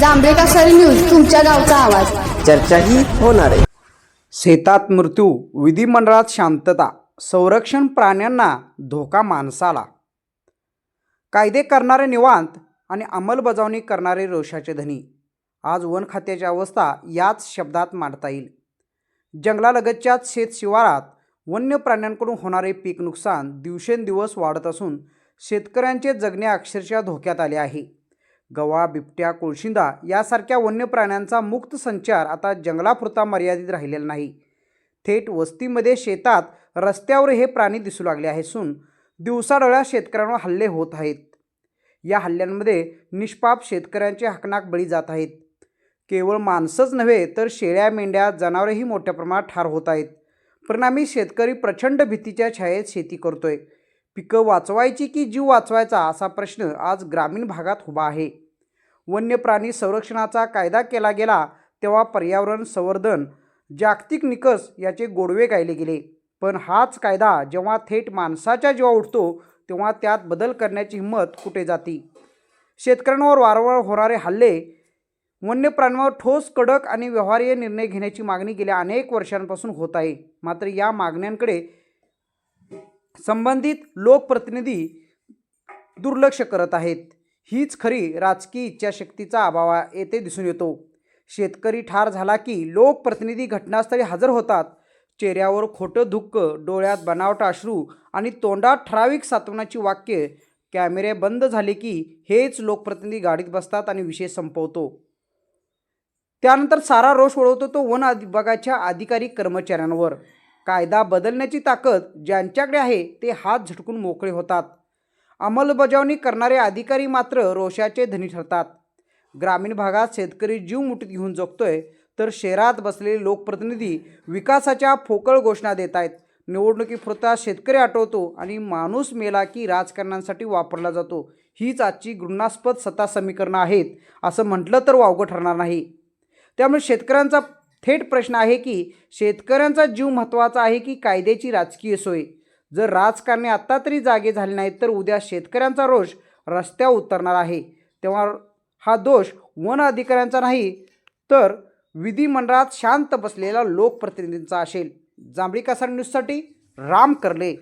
जांभळे कासारी news तुमच्या गावचा आवाज. चर्चाही होणार आहे. शेतात मृत्यू विधिमंडळात शांतता संरक्षण प्राण्यांना धोका माणसाला. कायदे करणारे निवांत आणि अंमलबजावणी करणारे रोषाचे धनी. आज वन खात्याची अवस्था याच शब्दात मांडता येईल. जंगलालगतच्या शेत शिवारात वन्य प्राण्यांकडून होणारे पीक नुकसान दिवसेंदिवस वाढत असून शेतकऱ्यांचे जगणे अक्षरशः धोक्यात आले आहे. गवा बिबट्या कोळशिंदा यासारख्या वन्य प्राण्यांचा मुक्त संचार आता जंगलापुरता मर्यादित राहिलेला नाही. थेट वस्तीमध्ये शेतात रस्त्यावर हे प्राणी दिसू लागले असून दिवसाडोळ्या शेतकऱ्यांवर हल्ले होत आहेत. या हल्ल्यांमध्ये निष्पाप शेतकऱ्यांचे हकनाक बळी जात आहेत. केवळ माणसंच नव्हे तर शेळ्या मेंढ्या जनावरेही मोठ्या प्रमाणात ठार होत आहेत. परिणामी शेतकरी प्रचंड भीतीच्या छायेत शेती करतोय. पिकं वाचवायची की जीव वाचवायचा असा प्रश्न आज ग्रामीण भागात उभा आहे. वन्य प्राणी संरक्षणाचा कायदा केला गेला तेव्हा पर्यावरण संवर्धन जागतिक निकष याचे गोडवे गायले गेले. पण हाच कायदा जेव्हा थेट माणसाच्या जेव्हा उठतो तेव्हा त्यात बदल करण्याची हिंमत कुठे जाती? शेतकऱ्यांवर वारंवार होणारे हल्ले वन्य प्राण्यांवर ठोस कडक आणि व्यवहार्य निर्णय घेण्याची मागणी गेल्या अनेक वर्षांपासून होत आहे. मात्र या मागण्यांकडे संबंधित लोकप्रतिनिधी दुर्लक्ष करत आहेत. हीच खरी राजकीय इच्छाशक्तीचा अभाव आहे- येथे दिसून येतो. शेतकरी ठार झाला की लोकप्रतिनिधी घटनास्थळी हजर होतात. चेहऱ्यावर खोटं दुःख डोळ्यात बनावट अश्रू आणि तोंडात ठराविक सात्वनाची वाक्य कॅमेरे बंद झाले की हेच लोकप्रतिनिधी गाडीत बसतात आणि विषय संपवतो. त्यानंतर सारा रोष वळवतो तो वन विभागाच्या अधिकारी कर्मचाऱ्यांवर. कायदा बदलण्याची ताकद ज्यांच्याकडे आहे ते हात झटकून मोकळे होतात. अंमलबजावणी करणारे अधिकारी मात्र रोषाचे धनी ठरतात. ग्रामीण भागात शेतकरी जीव मुठीत घेऊन जगतोय तर शहरात बसलेले लोकप्रतिनिधी विकासाच्या फोकळ घोषणा देत आहेत. निवडणुकीपुरता शेतकरी आठवतो आणि माणूस मेला की राजकारणांसाठी वापरला जातो. हीच आजची घृणास्पद सत्ता समीकरणं आहेत असं म्हटलं तर वावगं ठरणार नाही. त्यामुळे शेतकऱ्यांचा थेट प्रश्न आहे की शेतकऱ्यांचा जीव महत्त्वाचा आहे की कायद्याची राजकीय सोय? जर राजकारणी आत्ता तरी जागे झाले नाहीत तर उद्या शेतकऱ्यांचा रोष रस्त्यावर उतरणार आहे. तेव्हा हा दोष वन अधिकाऱ्यांचा नाही तर विधिमंडळात शांत बसलेला लोकप्रतिनिधींचा असेल. जांभळी कासार न्यूजसाठी राम करले.